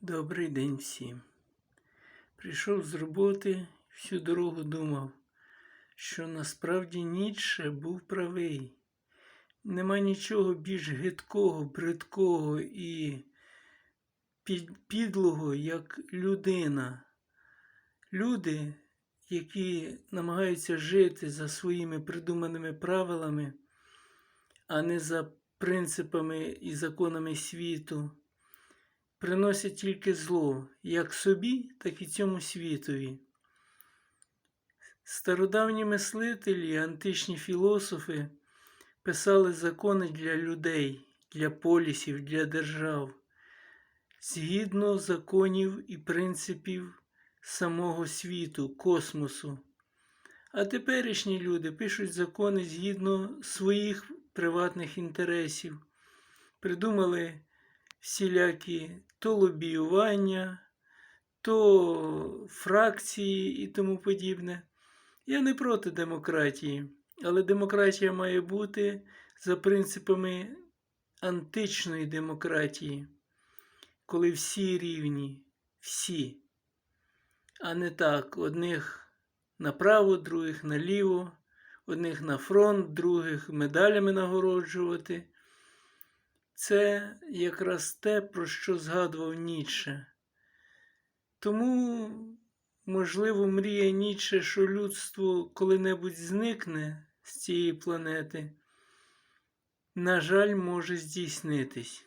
Добрий день всім. Прийшов з роботи, всю дорогу думав, що насправді Ніцше був правий. Нема нічого більш гидкого, бридкого і підлого, як людина. Люди, які намагаються жити за своїми придуманими правилами, а не за принципами і законами світу приносять тільки зло, як собі, так і цьому світові. Стародавні мислителі, античні філософи писали закони для людей, для полісів, для держав, згідно законів і принципів самого світу, космосу. А теперішні люди пишуть закони згідно своїх приватних інтересів, придумали всілякі то лобіювання, то фракції і тому подібне. Я не проти демократії, але демократія має бути за принципами античної демократії, коли всі рівні, всі, а не так, одних направо, других наліво, одних на фронт, других медалями нагороджувати. Це якраз те, про що згадував Ніче. Тому, можливо, мріє Ніче, що людство коли-небудь зникне з цієї планети, на жаль, може здійснитись.